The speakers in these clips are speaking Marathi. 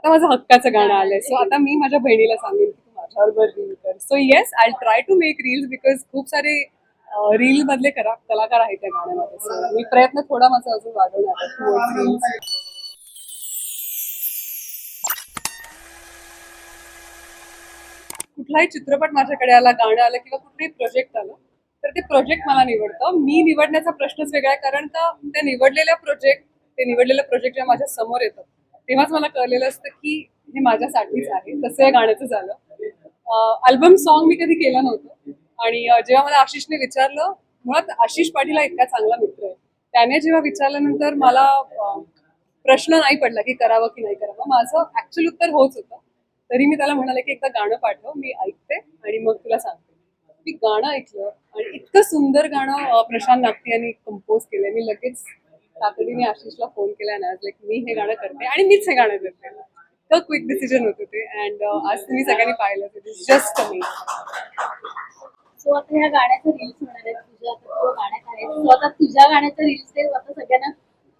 आता माझं हक्काचं गाणं आलंय. सो आता मी माझ्या बहिणीला सांगेन की तू माझ्याबरोबर रील कर. So yes I try to make reels because खूप सारे रील मधले करा कलाकार आहेत त्या गाण्यामध्ये. सो मी प्रयत्न थोडा माझा अजून वाढवणार. कुठलाही चित्रपट माझ्याकडे आला गाणं आलं किंवा कुठलाही प्रोजेक्ट आलं तर ते प्रोजेक्ट मला निवडतं. मी निवडण्याचा प्रश्नच वेगळा आहे कारण का त्या निवडलेल्या प्रोजेक्ट ते निवडलेलं प्रोजेक्ट जेव्हा माझ्यासमोर येतं तेव्हाच मला कळलेलं असतं की हे माझ्यासाठीच आहे. तसं या गाण्याचं झालं. अल्बम सॉन्ग मी कधी केलं नव्हतं. आणि जेव्हा मला आशिषने विचारलं मुळात आशिष पाटील हा इतका चांगला मित्र आहे. त्याने जेव्हा विचारल्यानंतर मला प्रश्न नाही पडला की करावं की नाही करावं. माझं ऍक्च्युअल उत्तर होच होतं. तरी मी त्याला म्हणाले की एकदा गाणं पाठव मी ऐकते आणि मग तुला सांगते. मी गाणं ऐकलं आणि इतकं सुंदर गाणं प्रशांत नागती यांनी कंपोज केलंय. मी लगेच तातडीने आशिषला फोन केला ना लाईक मी हे गाणं करते आणि मीच हे गाणं करते. तर क्विक डिसिजन होतं ते अँड आज तुम्ही सगळ्यांनी पाहिलं it is just amazing so आता ह्या गाण्याचं रील्स होणार तुझ्या आता तुझं गाण्यात आहे? सो आता तुझ्या गाण्याचं रील्स ते आता सगळ्यांना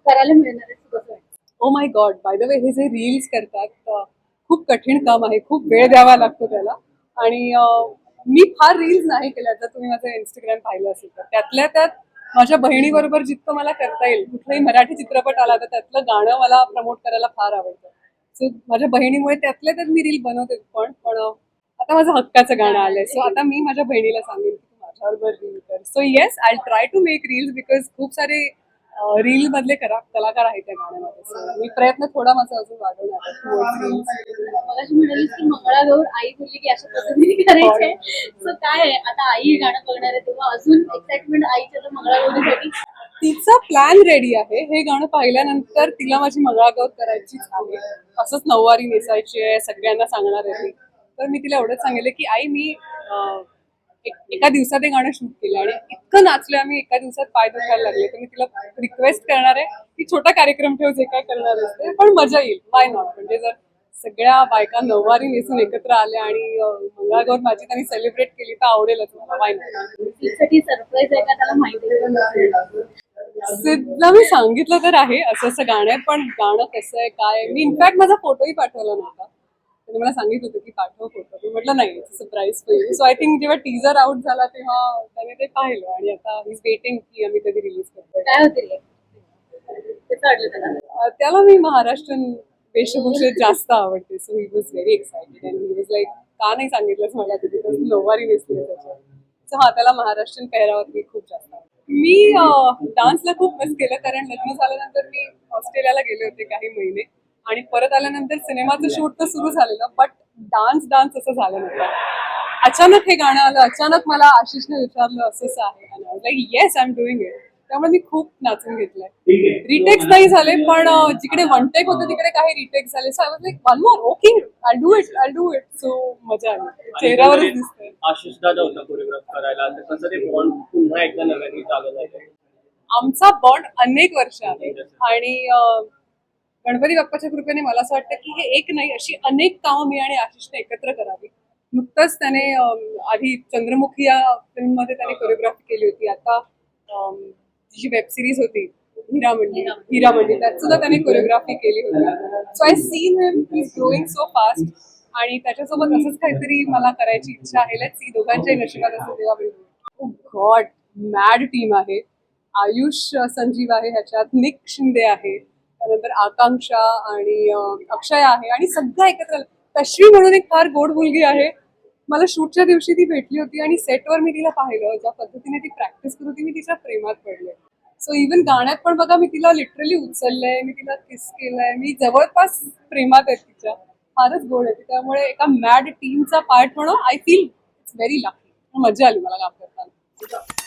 करायला मिळणार आहे ओ my God by the way हे जे रील्स करतात अ, खूप कठीण काम आहे खूप वेळ द्यावा लागतो त्याला. आणि अ, मी फार रील्स नाही केल्या जर तुम्ही माझं इंस्टाग्राम पाहिलं असेल तर. त्यातल्या त्यात माझ्या बहिणीबरोबर जितकं मला करता येईल कुठलाही मराठी चित्रपट आला तर त्यातलं गाणं मला प्रमोट करायला फार आवडतं. सो माझ्या बहिणीमुळे त्यातल्या त्यात मी रील बनवते पण पण आता माझं हक्काचं गाणं आलंय. सो आता मी माझ्या बहिणीला सांगेन की तू माझ्याबरोबर रील कर. So yes I try to make reels because खूप सारे रील मधले करा कलाकार आहेत त्या गाण्यामध्ये. मी प्रयत्न थोडा माझा अजून वाढवणार की मंगळागौर आई बोलली की अशा पद्धतीने करायचंय सो काय आहे? आता आई हे गाणं बघणार आहे तेव्हा अजून एक्साइटमेंट आईच्या तर मंगळागौरीसाठी. तिचा प्लॅन रेडी आहे. हे गाणं पाहिल्यानंतर तिला माझी मंगळागौर करायचीच आहे. असंच नऊवारी नेसायची आहे सगळ्यांना सांगणार आहे. तर मी तिला एवढंच सांगितलं की आई मी एक- दिवसात हे गाणं शूट केलं. आणि इतकं नाचलं आम्ही एका दिवसात पाय दुखायला लागले. तर मी तिला रिक्वेस्ट करणार आहे की छोटा कार्यक्रम ठेव जे काय करणार असते. पण मजा येईल. वाय नॉट म्हणजे जर सगळ्या बायका नऊवारी नेसून एकत्र आल्या आणि मंगळागौर माझी त्यांनी सेलिब्रेट केली तर आवडेलच मला. Why not. सिद्धला मी सांगितलं तर आहे असं असं गाणं आहे पण गाणं कसं आहे काय. मी इनफॅक्ट माझा फोटोही पाठवला नव्हता. त्याने मला सांगितलं होतं की पाठव फोटो. मी म्हटलं नाही सरप्राईज सो आय थिंक जेव्हा टीजर आउट झाला तेव्हा त्याने ते पाहिलं आणि आता इज वेटिंग की आम्ही कधी रिलीज करतो काय होते त्याला? मी महाराष्ट्रीयन वेशभूषेत जास्त आवडते. So he was very excited and he was like का नाही सांगितलंस मला? तुझी तर नऊवारी नेसली त्याच्यात सो हा त्याला महाराष्ट्रीयन पेहरावात मी खूप जास्त आवडते. मी डान्सला खूप मिस केलं. कारण लग्न झाल्यानंतर मी ऑस्ट्रेलियाला गेले होते काही महिने. आणि परत आल्यानंतर सिनेमाचं शूट तर सुरू झालेलं बट डान्स डान्स असं झालं नव्हतं. अचानक हे गाणं आलं अचानक मला आशिषने विचारलं असं आहे. Like yes I am doing it त्यामुळे मी खूप नाचून घेतलंय. रिटेक्स नाही झाले पण जिकडे वन टेक होते तिकडे काही रिटेक्स झाले. So I was like one more okay I do it I do it so मजा आली. चेहऱ्यावरच दिसतंय. आशिष दादा होता कोरिओग्राफ करायला. तर कसं ते बॉन्ड पुन्हा एकदा नव्याने चालू झालं. आमचा बॉन्ड अनेक वर्ष आहे. आणि गणपती बाप्पाच्या कृपेने मला असं वाटतं की हे एक नाही अशी अनेक कामं मी आणि आशिषने एकत्र करावी. नुकतंच त्याने आधी चंद्रमुखी या फिल्ममध्ये त्याने कोरिओग्राफी केली होती. आता जी वेब सिरीज होती हिरा मंडी हिरा मंडी त्यात सुद्धा त्याने कोरिओग्राफी केली होती. So I seen him is growing so fast आणि त्याच्यासोबत असंच काहीतरी मला करायची इच्छा आहे लेट्स सी दोघांच्याही नशिबात असं तेव्हा गॉड मॅड टीम आहे. आयुष संजीव आहे ह्याच्यात निक शिंदे आहे. त्यानंतर आकांक्षा आणि अक्षय आहे आणि सगळं एकत्र आलं. तश्वी म्हणून एक फार गोड मुलगी आहे. मला शूटच्या दिवशी ती भेटली होती आणि सेटवर मी तिला पाहिलं. ज्या पद्धतीने ती प्रॅक्टिस करत होती मी तिच्या प्रेमात पडले. सो इवन गाण्यात पण बघा मी तिला लिटरली उचललंय मी तिला किस केलंय. मी जवळपास प्रेमात आहे तिच्या. फारच गोड आहे त्यामुळे एका मॅड टीमचा पार्ट म्हणून I feel it's very lucky मजा आली मला काम करताना.